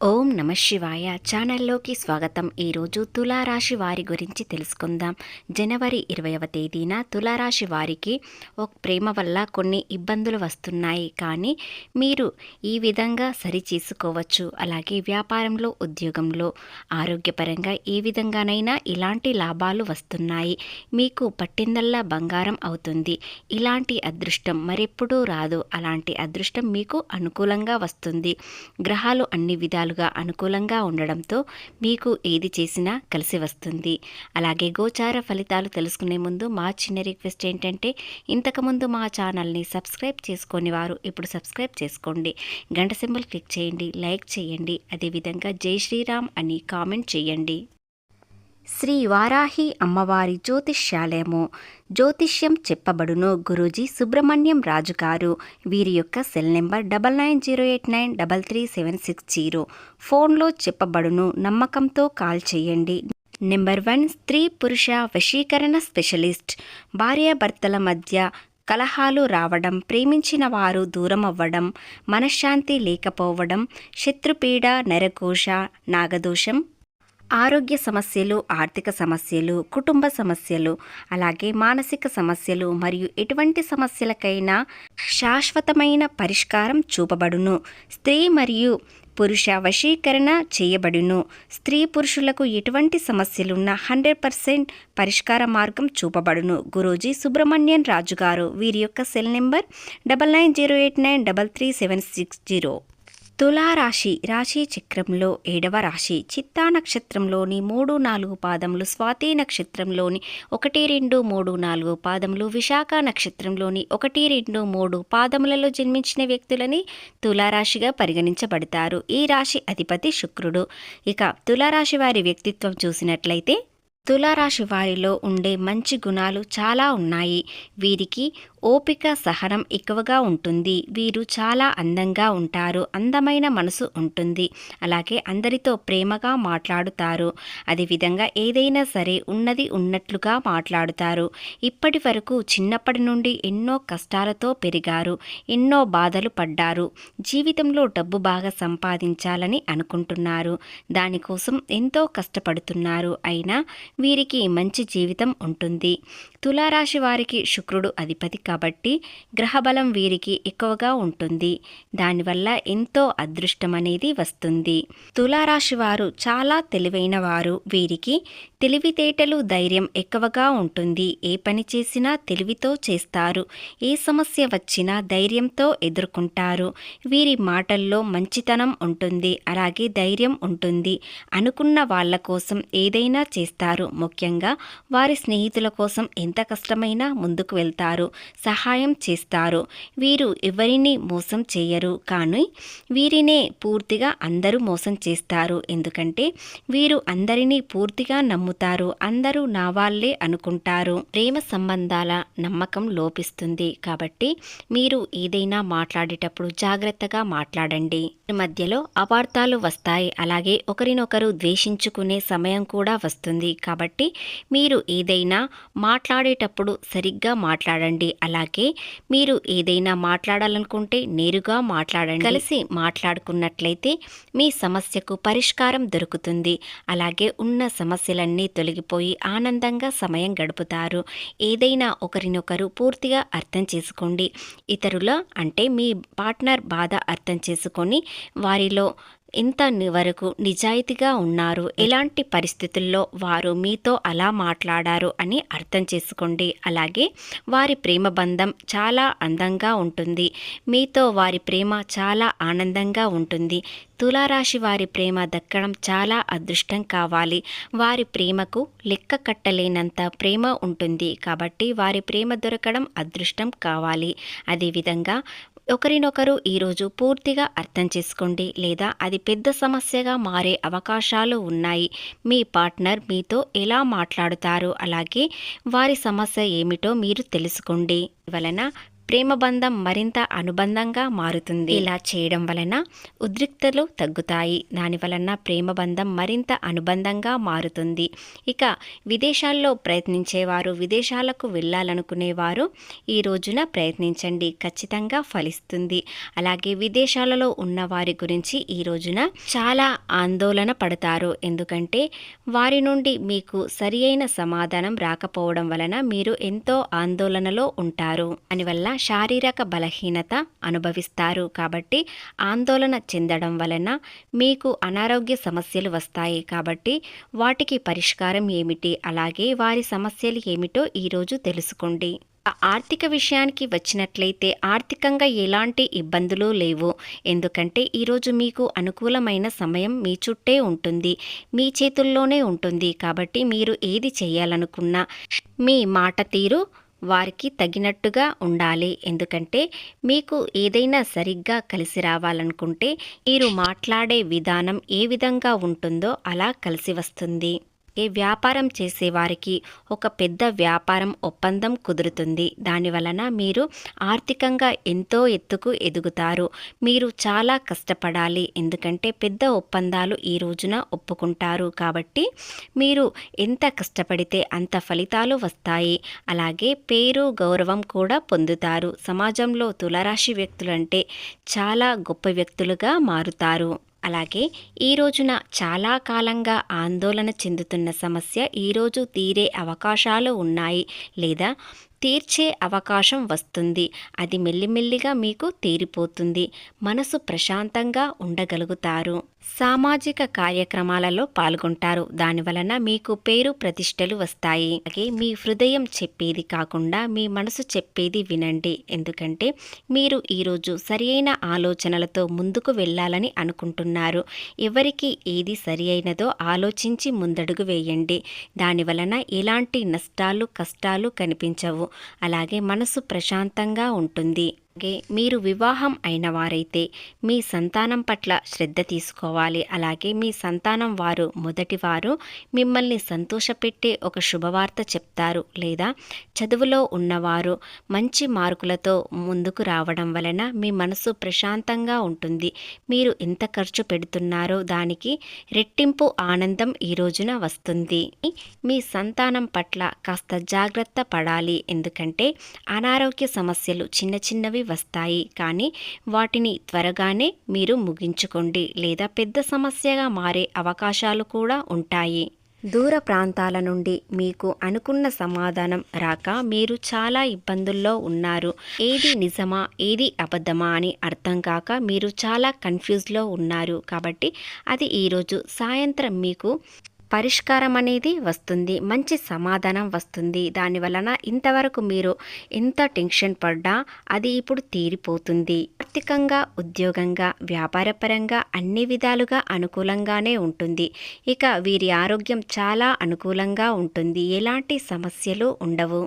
ఓం నమ శివాయ. ఛానల్లోకి స్వాగతం. ఈరోజు తులారాశి వారి గురించి తెలుసుకుందాం. జనవరి ఇరవైవ తేదీన తులారాశి వారికి ఒక ప్రేమ వల్ల కొన్ని ఇబ్బందులు వస్తున్నాయి. కానీ మీరు ఈ విధంగా సరి చేసుకోవచ్చు అలాగే వ్యాపారంలో ఉద్యోగంలో ఆరోగ్యపరంగా ఏ విధంగానైనా ఇలాంటి లాభాలు వస్తున్నాయి. మీకు పట్టిందల్లా బంగారం అవుతుంది. ఇలాంటి అదృష్టం మరెప్పుడూ రాదు. అలాంటి అదృష్టం మీకు అనుకూలంగా వస్తుంది. గ్రహాలు అన్ని విధాలు విధాలుగా అనుకూలంగా ఉండడంతో మీకు ఏది చేసినా కలిసి వస్తుంది. అలాగే గోచార ఫలితాలు తెలుసుకునే ముందు మా చిన్న రిక్వెస్ట్ ఏంటంటే ఇంతకుముందు మా ఛానల్ని సబ్స్క్రైబ్ చేసుకొని వారు ఇప్పుడు సబ్స్క్రైబ్ చేసుకోండి. గంట సింబల్ క్లిక్ చేయండి లైక్ చేయండి. అదేవిధంగా జై శ్రీరామ్ అని కామెంట్ చేయండి. శ్రీ వారాహి అమ్మవారి జ్యోతిష్యాలయము. జ్యోతిష్యం చెప్పబడును గురూజీ సుబ్రహ్మణ్యం రాజు గారు. వీరి యొక్క cell number double nine zero eight nine double three seven six zero. ఫోన్లో చెప్పబడును నమ్మకంతో కాల్ చేయండి. నెంబర్ వన్ స్త్రీ పురుష వశీకరణ స్పెషలిస్ట్. భార్యాభర్తల మధ్య కలహాలు రావడం ప్రేమించిన వారు దూరం అవ్వడం మనశ్శాంతి లేకపోవడం శత్రుపీడ నరకోష నాగదోషం ఆరోగ్య సమస్యలు ఆర్థిక సమస్యలు కుటుంబ సమస్యలు అలాగే మానసిక సమస్యలు మరియు ఎటువంటి సమస్యలకైనా శాశ్వతమైన పరిష్కారం చూపబడును. స్త్రీ మరియు పురుష వశీకరణ చేయబడును. స్త్రీ పురుషులకు ఎటువంటి సమస్యలున్నా హండ్రెడ్ పర్సెంట్ పరిష్కార మార్గం చూపబడును. గురూజీ సుబ్రహ్మణ్యన్ రాజు గారు వీరి యొక్క cell number double nine zero eight nine double three seven six zero. తులారాశి రాశి చక్రంలో ఏడవ రాశి. చిత్తా నక్షత్రంలోని మూడు నాలుగు పాదములు స్వాతి నక్షత్రంలోని ఒకటి రెండు మూడు నాలుగు పాదములు విశాఖ నక్షత్రంలోని ఒకటి రెండు మూడు పాదములలో జన్మించిన వ్యక్తులని తులారాశిగా పరిగణించబడతారు. ఈ రాశి అధిపతి శుక్రుడు. ఇక తులారాశి వారి వ్యక్తిత్వం చూసినట్లయితే తులారాశి వారిలో ఉండే మంచి గుణాలు చాలా ఉన్నాయి. వీరికి ఓపిక సహనం ఎక్కువగా ఉంటుంది. వీరు చాలా అందంగా ఉంటారు. అందమైన మనసు ఉంటుంది. అలాగే అందరితో ప్రేమగా మాట్లాడుతారు. అదేవిధంగా ఏదైనా సరే ఉన్నది ఉన్నట్లుగా మాట్లాడుతారు. ఇప్పటి వరకు చిన్నప్పటి నుండి ఎన్నో కష్టాలతో పెరిగారు. ఎన్నో బాధలు పడ్డారు. జీవితంలో డబ్బు బాగా సంపాదించాలని అనుకుంటున్నారు. దానికోసం ఎంతో కష్టపడుతున్నారు. అయినా వీరికి మంచి జీవితం ఉంటుంది. తులారాశి వారికి శుక్రుడు అధిపతి కాబట్టి గ్రహబలం వీరికి ఎక్కువగా ఉంటుంది. దానివల్ల ఎంతో అదృష్టం అనేది వస్తుంది. తులారాశి వారు చాలా తెలివైన వారు. వీరికి తెలివితేటలు ధైర్యం ఎక్కువగా ఉంటుంది. ఏ పని చేసినా తెలివితో చేస్తారు. ఏ సమస్య వచ్చినా ధైర్యంతో ఎదుర్కొంటారు. వీరి మాటల్లో మంచితనం ఉంటుంది. అలాగే ధైర్యం ఉంటుంది. అనుకున్న వాళ్ళ కోసం ఏదైనా చేస్తారు. ముఖ్యంగా వారి స్నేహితుల కోసం ఎంత కష్టమైనా ముందుకు వెళ్తారు. సహాయం చేస్తారు. వీరు ఎవరిని మోసం చేయరు. కానీ వీరినే పూర్తిగా అందరూ మోసం చేస్తారు. ఎందుకంటే వీరు అందరినీ పూర్తిగా నమ్ము నమ్ముతారు అందరూ నా వాళ్ళే అనుకుంటారు. ప్రేమ సంబంధాల నమ్మకం లోపిస్తుంది. కాబట్టి మీరు ఏదైనా మాట్లాడేటప్పుడు జాగ్రత్తగా మాట్లాడండి. మధ్యలో అపార్థాలు వస్తాయి. అలాగే ఒకరినొకరు ద్వేషించుకునే సమయం కూడా వస్తుంది. కాబట్టి మీరు ఏదైనా మాట్లాడేటప్పుడు సరిగ్గా మాట్లాడండి. అలాగే మీరు ఏదైనా మాట్లాడాలనుకుంటే నేరుగా మాట్లాడండి. కలిసి మాట్లాడుకున్నట్లయితే మీ సమస్యకు పరిష్కారం దొరుకుతుంది. అలాగే ఉన్న సమస్యలన్నీ తొలగిపోయి ఆనందంగా సమయం గడుపుతారు. ఏదైనా ఒకరినొకరు పూర్తిగా అర్థం చేసుకోండి. ఇతరుల అంటే మీ పార్ట్నర్ బాధ అర్థం చేసుకొని వారిలో ఇంత వరకు నిజాయితీగా ఉన్నారు. ఎలాంటి పరిస్థితుల్లో వారు మీతో అలా మాట్లాడారు అని అర్థం చేసుకోండి. అలాగే వారి ప్రేమ బంధం చాలా అందంగా ఉంటుంది. మీతో వారి ప్రేమ చాలా ఆనందంగా ఉంటుంది. తులారాశి వారి ప్రేమ దక్కడం చాలా అదృష్టం కావాలి. వారి ప్రేమకు లెక్క కట్టలేనంత ప్రేమ ఉంటుంది. కాబట్టి వారి ప్రేమ దొరకడం అదృష్టం కావాలి. అదేవిధంగా ఒకరినొకరు ఈరోజు పూర్తిగా అర్థం చేసుకోండి లేదా అది పెద్ద సమస్యగా మారే అవకాశాలు ఉన్నాయి. మీ పార్ట్నర్ మీతో ఎలా మాట్లాడుతారు? అలాగే వారి సమస్య ఏమిటో మీరు తెలుసుకోండి. వలన ప్రేమ బంధం మరింత అనుబంధంగా మారుతుంది. ఇలా చేయడం వలన ఉద్రిక్తలు తగ్గుతాయి. దాని వలన ప్రేమ బంధం మరింత అనుబంధంగా మారుతుంది. ఇక విదేశాల్లో ప్రయత్నించేవారు విదేశాలకు వెళ్ళాలనుకునేవారు ఈ రోజున ప్రయత్నించండి. ఖచ్చితంగా ఫలిస్తుంది. అలాగే విదేశాలలో ఉన్న వారి గురించి ఈ రోజున చాలా ఆందోళన పడతారు. ఎందుకంటే వారి నుండి మీకు సరి అయిన సమాధానం రాకపోవడం వలన మీరు ఎంతో ఆందోళనలో ఉంటారు. దానివల్ల శారీరక బలహీనత అనుభవిస్తారు. కాబట్టి ఆందోళన చెందడం వలన మీకు అనారోగ్య సమస్యలు వస్తాయి. కాబట్టి వాటికి పరిష్కారం ఏమిటి? అలాగే వారి సమస్యలు ఏమిటో ఈరోజు తెలుసుకోండి. ఆర్థిక విషయానికి వచ్చినట్లయితే ఆర్థికంగా ఎలాంటి ఇబ్బందులు లేవు. ఎందుకంటే ఈరోజు మీకు అనుకూలమైన సమయం మీ చుట్టే ఉంటుంది. మీ చేతుల్లోనే ఉంటుంది. కాబట్టి మీరు ఏది చేయాలనుకున్నా మీ మాట తీరు వారికి తగినట్టుగా ఉండాలి. ఎందుకంటే మీకు ఏదైనా సరిగ్గా కలిసి రావాలనుకుంటే మీరు మాట్లాడే విధానం ఏ విధంగా ఉంటుందో అలా కలిసి వస్తుంది. వ్యాపారం చేసేవారికి ఒక పెద్ద వ్యాపారం ఒప్పందం కుదురుతుంది. దాని వలన మీరు ఆర్థికంగా ఎంతో ఎత్తుకు ఎదుగుతారు. మీరు చాలా కష్టపడాలి. ఎందుకంటే పెద్ద ఒప్పందాలు ఈ రోజున ఒప్పుకుంటారు. కాబట్టి మీరు ఎంత కష్టపడితే అంత ఫలితాలు వస్తాయి. అలాగే పేరు గౌరవం కూడా పొందుతారు. సమాజంలో తులరాశి వ్యక్తులంటే చాలా గొప్ప వ్యక్తులుగా మారుతారు. అలాగే ఈ రోజున చాలా కాలంగా ఆందోళన చెందుతున్న సమస్య ఈరోజు తీరే అవకాశాలు ఉన్నాయి లేదా తీర్చే అవకాశం వస్తుంది. అది మెల్లిమెల్లిగా మీకు తీరిపోతుంది. మనసు ప్రశాంతంగా ఉండగలుగుతారు. సామాజిక కార్యక్రమాలలో పాల్గొంటారు. దాని వలన మీకు పేరు ప్రతిష్టలు వస్తాయి. అలాగే మీ హృదయం చెప్పేది కాకుండా మీ మనసు చెప్పేది వినండి. ఎందుకంటే మీరు ఈరోజు సరియైన ఆలోచనలతో ముందుకు వెళ్ళాలని అనుకుంటున్నారు. ఎవరికి ఏది సరి అయినదో ఆలోచించి ముందడుగు వేయండి. దాని వలన ఎలాంటి నష్టాలు కష్టాలు కనిపించవు. అలాగే మనసు ప్రశాంతంగా ఉంటుంది. అలాగే మీరు వివాహం అయిన వారైతే మీ సంతానం పట్ల శ్రద్ధ తీసుకోవాలి. అలాగే మీ సంతానం వారు మొదటి వారు మిమ్మల్ని సంతోషపెట్టే ఒక శుభవార్త చెప్తారు. లేదా చదువులో ఉన్నవారు మంచి మార్కులతో ముందుకు రావడం వలన మీ మనసు ప్రశాంతంగా ఉంటుంది. మీరు ఎంత ఖర్చు పెడుతున్నారో దానికి రెట్టింపు ఆనందం ఈ రోజున వస్తుంది. మీ సంతానం పట్ల కాస్త జాగ్రత్త పడాలి. ఎందుకంటే అనారోగ్య సమస్యలు చిన్న చిన్నవి వస్తాయి. కానీ వాటిని త్వరగానే మీరు ముగించుకోండి. లేదా పెద్ద సమస్యగా మారే అవకాశాలు కూడా ఉంటాయి. దూర ప్రాంతాల నుండి మీకు అనుకున్న సమాధానం రాక మీరు చాలా ఇబ్బందుల్లో ఉన్నారు. ఏది నిజమా ఏది అబద్ధమా అని అర్థం కాక మీరు చాలా కన్ఫ్యూజ్లో ఉన్నారు. కాబట్టి అది ఈరోజు సాయంత్రం మీకు పరిష్కారం అనేది వస్తుంది మంచి సమాధానం వస్తుంది. దాని వలన ఇంతవరకు మీరు ఎంత టెన్షన్ పడ్డా అది ఇప్పుడు తీరిపోతుంది. ఆర్థికంగా ఉద్యోగంగా వ్యాపారపరంగా అన్ని విధాలుగా అనుకూలంగానే ఉంటుంది. ఇక వీరి ఆరోగ్యం చాలా అనుకూలంగా ఉంటుంది. ఎలాంటి సమస్యలు ఉండవు.